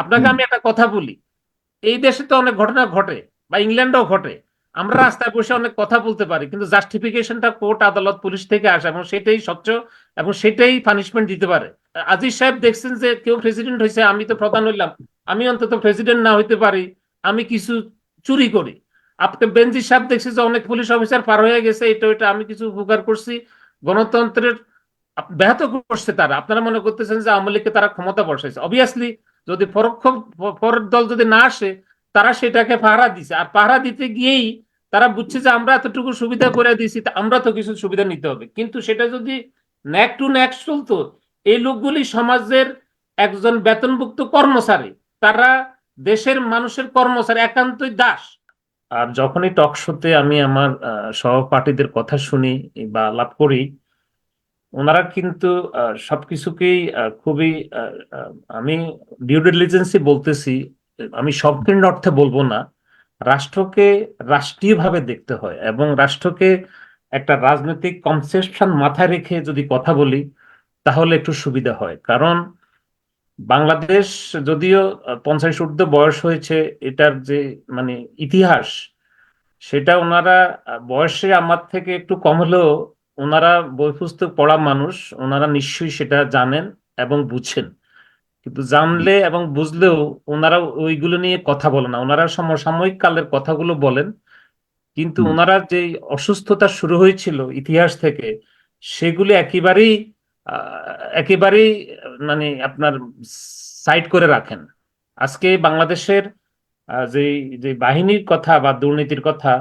আপনাকে আমি একটা কথা বলি। এই দেশে তো অনেক ঘটনা ঘটে বা ইংল্যান্ডেও ঘটে। আমরা রাস্তায় বসে অনেক কথা বলতে পারি কিন্তু জাস্টিফিকেশনটা কোর্ট আদালত পুলিশ থেকে আসে এবং সেটাই স্বচ্ছ এবং সেটাই পানিশমেন্ট দিতে পারে। আজিজ সাহেব দেখছেন যে কেউ প্রেসিডেন্ট হয়েছে আমি তো প্রধান হইলাম। আমি অন্তত প্রেসিডেন্ট না হইতে পারি আমি কিছু চুরি করি। আপনি বেঞ্জি সাহেব দেখছি যে অনেক পুলিশ অফিসার পার হয়ে গেছে এটা ওইটা আমি কিছু উপকার করছি। গণতন্ত্রের ব্যাহত করছে তারা। আপনারা মনে করতেছেন যে আওয়ামী লীগকে তারা ক্ষমতা বসাইছে। অবভিয়াসলি যদি পরোক্ষ পরের দল যদি না আসে, তারা সেটাকে পাহারা দিছে। আর পাহারা দিতে গিয়েই তারা বুঝছে যে আমরা এতটুকু সুবিধা করে দিয়েছি আমরা তো কিছু সুবিধা নিতে হবে। কিন্তু সেটা যদি ন্যাক টু ন্যাক চলতো, এই লোকগুলি সমাজের একজন বেতনভুক্ত কর্মচারী, তারা দেশের মানুষের কর্মচারী, একান্তই দাস। আর যখনই টক শোতে আমি আমার সহপাঠীদের কথা শুনি বা লাভ করি ওনারা কিন্তু সবকিছুকেই খুবই আমি ডিউ ডিলিজেন্সই বলতেছি, আমি সম্পূর্ণ অর্থে বলব না, রাষ্ট্রকে রাষ্ট্রীয়ভাবে দেখতে হয় এবং রাষ্ট্রকে একটা রাজনৈতিক কনসেপশন মাথায় রেখে যদি কথা বলি, তাহলে একটু সুবিধা হয়। কারণ বাংলাদেশ যদিও পঞ্চাশ ঊর্ধ্ব বয়স হয়েছে, এটার যে মানে ইতিহাস, সেটা ওনারা বয়সে আমার থেকে একটু কম হলেও ওনারা বই পুস্তক পড়া মানুষ ওনারা নিশ্চয়ই সেটা জানেন এবং বুঝেন। কিন্তু জানলে এবং বুঝলেও ওনারা ওইগুলো নিয়ে কথা বলে না। ওনারা সমসাময়িক কালের কথাগুলো বলেন। কিন্তু ওনারা যে অসুস্থতা শুরু হয়েছিল ইতিহাস থেকে সেগুলি একেবারেই একেবারেই মানে আপনার সাইড করে রাখেন। আজকে বাংলাদেশের যে যে বাহিনীর কথা বা দুর্নীতির কথা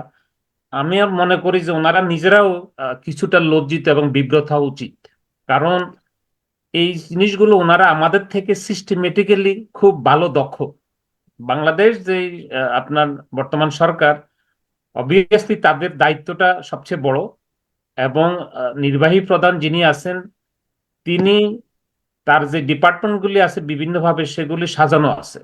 আমি মনে করি যে ওনারা নিজেরাও কিছুটা লজ্জিত এবং বিব্রত হওয়া উচিত। কারণ এই জিনিসগুলো ওনারা আমাদের থেকে সিস্টেমেটিক্যালি খুব ভালো দক্ষ। বাংলাদেশ যে আপনার বর্তমান সরকার অবভিয়াসলি তাদের দায়িত্বটা সবচেয়ে বড় এবং নির্বাহী প্রধান যিনি আছেন, তিনি তার যে ডিপার্টমেন্টগুলি আছে, বিভিন্নভাবে সেগুলি সাজানো আছে।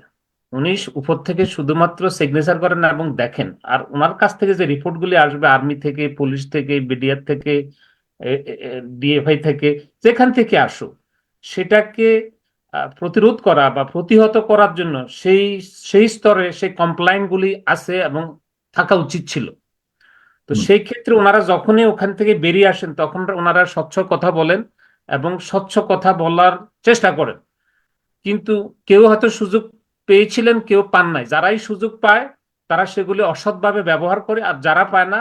উনি উপর থেকে শুধুমাত্র সিগনেচার করেন না এবং দেখেন। আর ওনার কাছ থেকে যে রিপোর্টগুলি আসবে আর্মি থেকে পুলিশ থেকে বিডিআর থেকে ডিএফআই থেকে যেখান থেকে আসুক সেটাকে প্রতিরোধ করা বা প্রতিহত করার জন্য সেই সেই স্তরে সেই কমপ্লাইন্ট গুলি আছে এবং থাকা উচিত ছিল। তো সেই ক্ষেত্রে ওনারা যখনই ওখান থেকে বেরিয়ে আসেন তখন ওনারা স্বচ্ছ কথা বলেন এবং স্বচ্ছ কথা বলার চেষ্টা করেন। কিন্তু কেউ হয়তো সুযোগ পেয়েছিলেন কেউ পান নাই। যারাই সুযোগ পায় তারা সেগুলি অসৎভাবে ব্যবহার করে আর যারা পায় না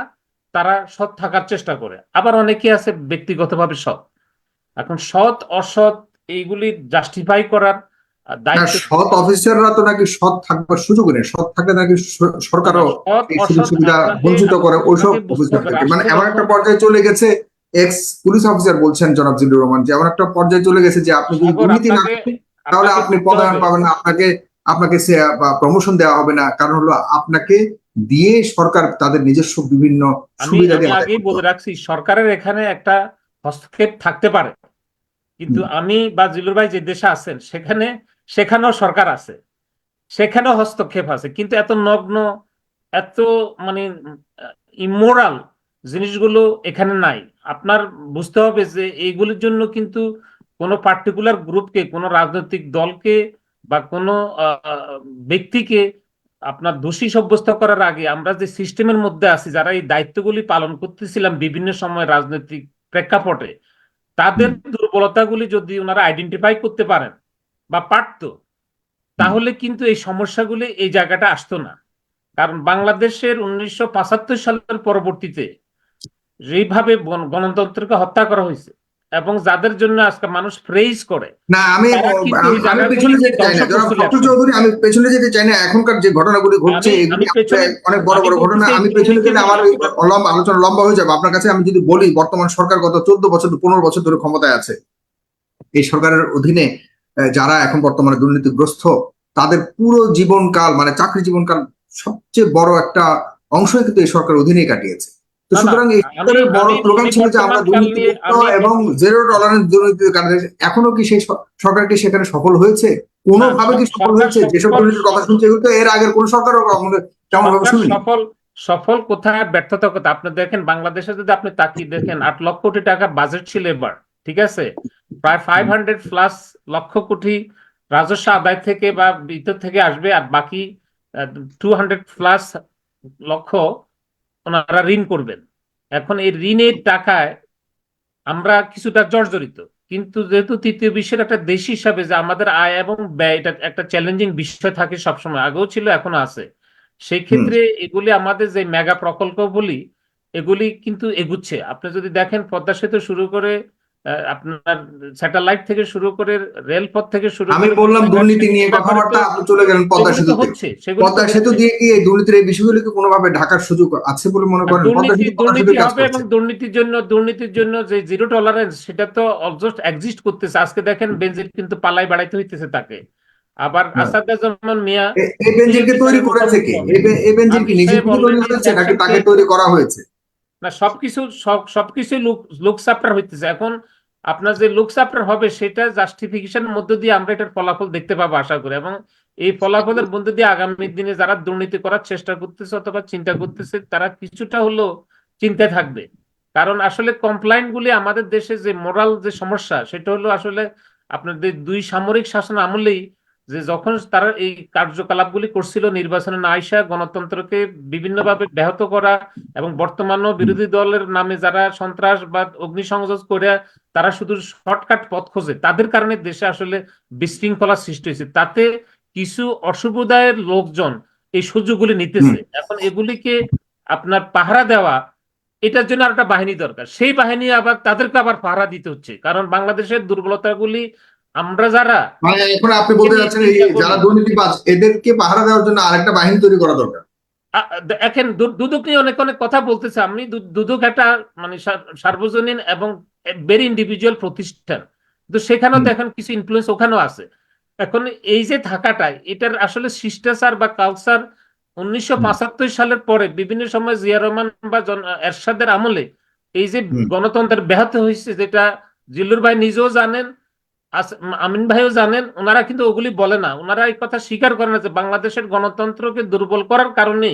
তারা সৎ থাকার চেষ্টা করে। আবার অনেকে আছে ব্যক্তিগতভাবে সৎ। এখন সৎ অসৎ এইগুলি জাস্টিফাই করার সৎ অফিসাররা তো নাকি সৎ থাকবার সুযোগ নেই। সৎ থাকলে নাকি সরকারও সুবিধা বঞ্চিত করে ওইসব অফিসারদেরকে মানে এমন একটা পর্যায়ে চলে গেছে এক্স পুলিশ অফিসার বলছেন জনাব জিল্লুর রহমান যে এমন একটা পর্যায়ে চলে গেছে যে আপনি যদি দুর্নীতি না তাহলে আপনি পদায়ন পাবেন না। আপনাকে আপনাকে প্রমোশন দেওয়া হবে না। কারণ হলো আপনাকে দিয়ে সরকার তাদের নিজস্ব বিভিন্ন সুবিধা দিয়ে আগেই বলে রাখছি সরকারের এখানে একটা হস্তক্ষেপ থাকতে পারে। কিন্তু আমি বা জিলুর ভাই যে দেশে আছেন সেখানে সেখানেও সরকার আছে। সেখানেও হস্তক্ষেপ আছে। কিন্তু এত নগ্ন এত মানে ইমোরাল জিনিসগুলো এখানে নাই। আপনার বুঝতে হবে যে এইগুলির জন্য কিন্তু কোনো পার্টিকুলার গ্রুপকে কোনো রাজনৈতিক দলকে বা কোনো ব্যক্তিকে আপনার দোষী সাব্যস্ত করার আগে আমরা যে সিস্টেমের মধ্যে আছি যারা এই দায়িত্বগুলি পালন করতেছিলাম বিভিন্ন সময় রাজনৈতিক প্রেক্ষাপটে তাদের দুর্বলতাগুলি যদি ওনারা আইডেন্টিফাই করতে পারেন বা পারতো তাহলে কিন্তু এই সমস্যাগুলি এই জায়গাটা আসতো না। কারণ বাংলাদেশের উনিশশো পঁচাত্তর সালের পরবর্তীতে যেইভাবে গণতন্ত্রকে হত্যা করা হয়েছে এবং যাদের জন্য আজকে মানুষ প্রেইজ করে না আমি আমি পেছনে যেতে চাই না। একসময়। চৌধুরী আমি পেছনে যেতে চাই না। এখনকার যে ঘটনাগুলি ঘটছে এগুলি অনেক বড় বড় ঘটনা। আমি পেছনে গেলে আমার লম্বা আলোচনা লম্বা হয়ে যাবে। আপনার কাছে আমি যদি বলি বর্তমান সরকার গত চোদ্দ বছর পনেরো বছর ধরে ক্ষমতায় আছে। এই সরকারের অধীনে যারা এখন বর্তমানে দুর্নীতিগ্রস্ত তাদের পুরো জীবনকাল মানে চাকরি জীবনকাল সবচেয়ে বড় একটা অংশই কিন্তু এই সরকারের অধীনেই কাটিয়েছে। তো সুতরাং এই বড় স্লোগান ছিল যে আমরা আমি- এবং জিরো টলারেন্স দুর্নীতির কারণে এখনও কি সেই স- সরকার কি সেখানে সফল হয়েছে? কোনোভাবে কি সফল হয়েছে? যেসব দুর্নীতির কথা শুনছে এগুলো তো এর আগের কোন সরকারও আমাদের তেমন ভাবে শুনিনি। সফল সফল কোথায় ব্যর্থতা কোথায়? আপনি দেখেন বাংলাদেশে যদি আপনি তাকিয়ে দেখেন আট লক্ষ কোটি টাকা বাজেট ছিল এবার ঠিক আছে? প্রায় five hundred plus lakh crore রাজস্ব আদায় থেকে বা ভিতর থেকে আসবে আর বাকি টু হান্ড্রেড প্লাস লক্ষ ওনারা ঋণ করবেন। এখন এই ঋণের টাকায় আমরা কিছুটা জর্জরিত। কিন্তু যেহেতু তৃতীয় বিশ্বের একটা দেশ হিসাবে যে আমাদের আয় এবং ব্যয় এটা একটা চ্যালেঞ্জিং বিষয় থাকে সবসময় আগেও ছিল এখনও আছে। সেই ক্ষেত্রে এগুলি আমাদের যে মেগা প্রকল্প বলি এগুলি কিন্তু এগুচ্ছে। আপনি যদি দেখেন পদ্মা সেতু শুরু করে আপনার স্যাটেলাইট থেকে শুরু করে রেলপথ থেকে শুরু আমি বললাম দুর্নীতি নিয়ে কথাবার্তা আপনি চলে গেলেন পদ্মা সেগুলো তো সেতুতে। হচ্ছে পদ্মা সেতু দিয়ে কি এই দুর্নীতির এই বিষয়গুলিকে কোনোভাবে ঢাকার সুযোগ আছে বলে মনে করেন? দুর্নীতি সেতু হবে এবং দুর্নীতির জন্য দুর্নীতির জন্য যে জিরো টলারেন্স সেটা তো অলমোস্ট এক্সিস্ট করতেছে। আজকে দেখেন বেনজির কিন্তু পালাই বাড়াইতে হইতেছে তাকে। আবার হ্যাঁ। আসাদুজ্জামান মিয়া এ- এই বেঞ্জিনকে তৈরি করেছে কে? এই বে- কি নিজে তৈরি হয়েছে নাকি তাকে তৈরি করা হয়েছে? না সবকিছু সব সবকিছু লোক লুক সাপ্টার হইতেছে। এখন আপনার যে লুক আপনার হবে, সেটা জাস্টিফিকেশনের মধ্য দিয়ে আমরা এটার ফলাফল দেখতে পাবো, আশা করি। এবং এই ফলাফলের মধ্যে দিয়ে আগামী দিনে যারা দুর্নীতি করার চেষ্টা করতেছে অথবা চিন্তা করতেছে, তারা কিছুটা হলো চিন্তা থাকবে। কারণ আসলে কমপ্লাইন গুলি আমাদের দেশে যে মোরাল যে সমস্যা, সেটা হলো আসলে আপনাদের দুই সামরিক শাসন আমলেই যে যখন তারা এই কার্যকলাপগুলি করছিল নির্বাচনে না আইসা গণতন্ত্রকে বিভিন্নভাবে ব্যাহত করা এবং বর্তমানও বিরোধী দলের নামে যারা সন্ত্রাস বা অগ্নিসংযোগ করে তারা শুধু শর্টকাট পথ খোঁজে তাদের কারণে দেশে আসলে বিশৃঙ্খলা সৃষ্টি হয়েছে। তাতে কিছু অসুবিধায়ের লোকজন এই সুযোগগুলি নিতেছে। এখন এগুলিকে আপনার পাহারা দেওয়া এটার জন্য আর একটা বাহিনী দরকার। সেই বাহিনী আবার তাদেরকে আবার পাহারা দিতে হচ্ছে। কারণ বাংলাদেশের দুর্বলতাগুলি আমরা যারা মানে এখন আপনি বলতে যাচ্ছেন যারা দুর্নীতিবাজ এদেরকে পাহারা দেওয়ার জন্য আরেকটা বাহিনী তৈরি করা দরকার। আ- দুদক নিয়ে অনেক অনেক কথা বলতেছে। আমি দুদক একটা মানে সার্বজনীন এবং ভেরি ইন্ডিভিজুয়াল প্রতিষ্ঠান। তো সেখানেও তো দেখেন কিছু ইনফ্লুয়েন্স ওখানেও আছে। এখন এই যে থাকাটা এটার আসলে শিষ্টাচার বা কালচার উনিশশো পঁচাত্তর সালের পরে বিভিন্ন সময় জিয়া রহমান বা জন- এরশাদের আমলে এই যে গণতন্ত্রের ব্যাহত হয়েছে যেটা জিল্লুর ভাই নিজেও জানেন আমিন ভাইও জানেন ওনারা কিন্তু ওগুলি বলে না। ওনারা এই কথা স্বীকার করে না যে বাংলাদেশের গণতন্ত্রকে দুর্বল করার কারণে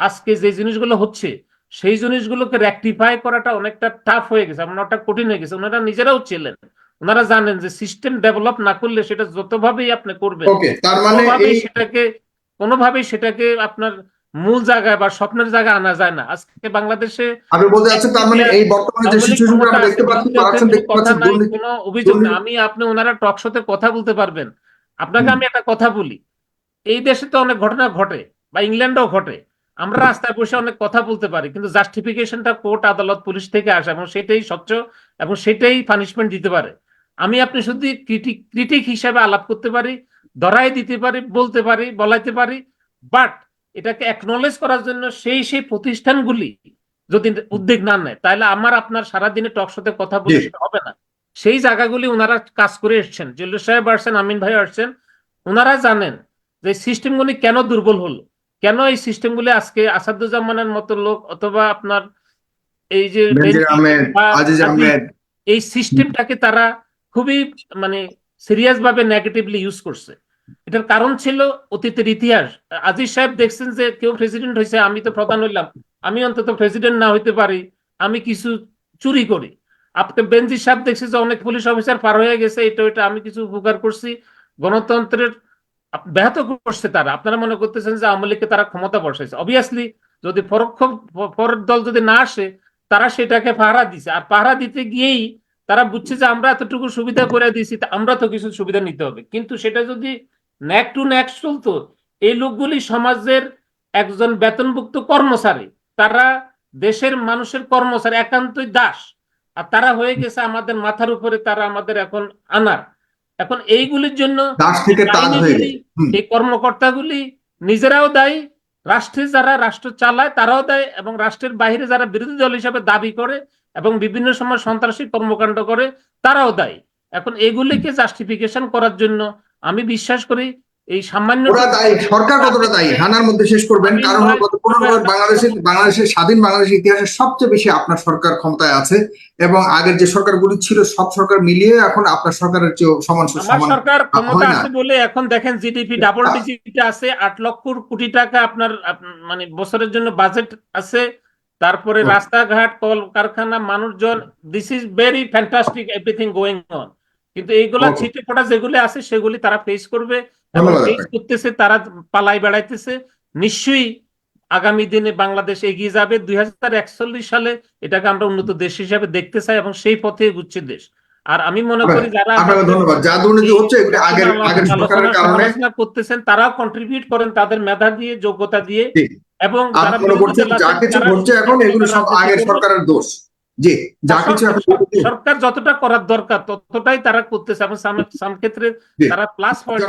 আজকে যে জিনিসগুলো হচ্ছে সেই জিনিসগুলোকে রেকটিফাই করাটা অনেকটা টাফ হয়ে গেছে অনেকটা কঠিন হয়ে গেছে। ওনারা নিজেরাও ছিলেন ওনারা জানেন যে সিস্টেম ডেভেলপ না করলে সেটা যতভাবেই আপনি করবেন তার মানে কোনোভাবেই সেটাকে কোনোভাবেই সেটাকে আপনার মূল জায়গায় বা স্বপ্নের জায়গায় আনা যায় না। আজকে বাংলাদেশে আপনি বলতে যাচ্ছেন তার মানে এই বর্তমানে যে সিচুয়েশন আমরা দেখতে পাচ্ছি দলের দেখতে কোনো কথা পাচ্ছি নাই, দুর্নীতি কোনো অভিযোগ দুর্নীতি- আমি আপনি ওনারা টক শোতে কথা বলতে পারবেন। আপনাকে আমি একটা কথা বলি। এই দেশে তো অনেক ঘটনা ঘটে বা ইংল্যান্ডেও ঘটে। আমরা রাস্তায় বসে অনেক কথা বলতে পারি কিন্তু জাস্টিফিকেশনটা কোর্ট আদালত পুলিশ থেকে আসে এবং সেটাই স্বচ্ছ এবং সেটাই পানিশমেন্ট দিতে পারে। আমি আপনি শুধু ক্রিটিক ক্রিটিক হিসাবে আলাপ করতে পারি ধরাই দিতে পারি বলতে পারি বলাইতে পারি বাট এটাকে অ্যাকনলেজ করার জন্য সেই সেই প্রতিষ্ঠানগুলি যদি উদ্যোগ না নেয় তাহলে আমার আপনার সারাদিনে টক শোতে কথা বলে হবে না। সেই জায়গাগুলি ওনারা কাজ করে এসছেন। জেলু সাহেব আসছেন আমিন ভাই আসছেন ওনারা জানেন যে সিস্টেমগুলি কেন দুর্বল হলো? কেন এই সিস্টেমগুলি আজকে আসাদুজ্জামানের মতো লোক অথবা আপনার এই যে এই সিস্টেমটাকে তারা খুবই মানে সিরিয়াস ভাবে নেগেটিভলি ইউজ করছে। এটার কারণ ছিল অতীতের ইতিহাস। আজিজ সাহেব দেখছেন যে কেউ প্রেসিডেন্ট হয়েছে, আমি তো প্রধান হইলাম। আমি অন্তত প্রেসিডেন্ট না হইতে পারি, আমি কিছু চুরি করি। আপনি বেনজি সাহেব দেখছে যে অনেক পুলিশ অফিসার পার হয়ে গেছে, এটা ওইটা আমি কিছু উপকার করছি। গণতন্ত্রের ব্যাহত করছে তারা। আপনারা মনে করতেছেন যে আওয়ামী লীগকে তারা ক্ষমতা বসাইছে। অবভিয়াসলি যদি পরোক্ষ পরের দল যদি না আসে, তারা সেটাকে পাহারা দিছে। আর পাহারা দিতে গিয়েই তারা বুঝছে যে আমরা এতটুকু সুবিধা করে দিয়েছি আমরা তো কিছু সুবিধা নিতে হবে। কিন্তু সেটা যদি ন্যাক টু ন্যাক চলতো। এই লোকগুলি সমাজের একজন বেতনভুক্ত কর্মচারী। তারা দেশের মানুষের কর্মচারী একান্তই দাস। আর তারা হয়ে গেছে আমাদের মাথার উপরে তারা আমাদের এখন আনার। এখন এইগুলির জন্য। এই কর্মকর্তাগুলি নিজেরাও দায়ী। রাষ্ট্রে যারা রাষ্ট্র চালায় তারাও দায়ী এবং রাষ্ট্রের বাইরে যারা বিরোধী দল হিসাবে দাবি করে এবং বিভিন্ন সময় সন্ত্রাসী কর্মকাণ্ড করে তারাও দায়ী। এখন এগুলিকে জাস্টিফিকেশন করার জন্য আমি বিশ্বাস করি এই সামান্য ওরা দায়ী সরকার কতটা দায়ী হানার মধ্যে শেষ করবেন কারণ গত পনেরো বাংলাদেশের বাংলাদেশের স্বাধীন বাংলাদেশের ইতিহাসে সবচেয়ে বেশি আপনার সরকার ক্ষমতায় আছে এবং আগের যে সরকারগুলি ছিল সব সরকার মিলিয়ে এখন আপনার সরকারের চেয়ে সমান সমান সরকার ক্ষমতা আছে বলে এখন দেখেন জিডিপি ডাবল ডিজিটে আছে আট লক্ষ কোটি টাকা আপনার মানে বছরের জন্য বাজেট আছে তারপরে রাস্তাঘাট কল কারখানা মানুষজন this is very fantastic everything going on কিন্তু এইগুলা. ছিটে ফোটা যেগুলি আছে সেগুলি তারা ফেস করবে ফেস করতেছে তারা পালাই বেড়াইতেছে। নিশ্চয়ই আগামী দিনে বাংলাদেশ এগিয়ে যাবে। দুই হাজার একচল্লিশ সালে এটাকে আমরা উন্নত দেশ হিসাবে দেখতে চাই এবং সেই পথে এগুচ্ছে দেশ। আর আমি মনে করি যারা ধন্যবাদ। যা দুর্নীতি হচ্ছে আগের আগের সরকারের কারণে করতেছেন তারাও কন্ট্রিবিউট করেন তাদের মেধা দিয়ে যোগ্যতা দিয়ে এবং দল যা কিছু তারা ঘটছে এখন এগুলো সব আগের সরকারের দোষ। জি যা কিছু সরকার যতটা করার দরকার ততটাই তারা করতেছে। এবং সামনে সামক্ষেত্রে তারা প্লাস পয়েন্ট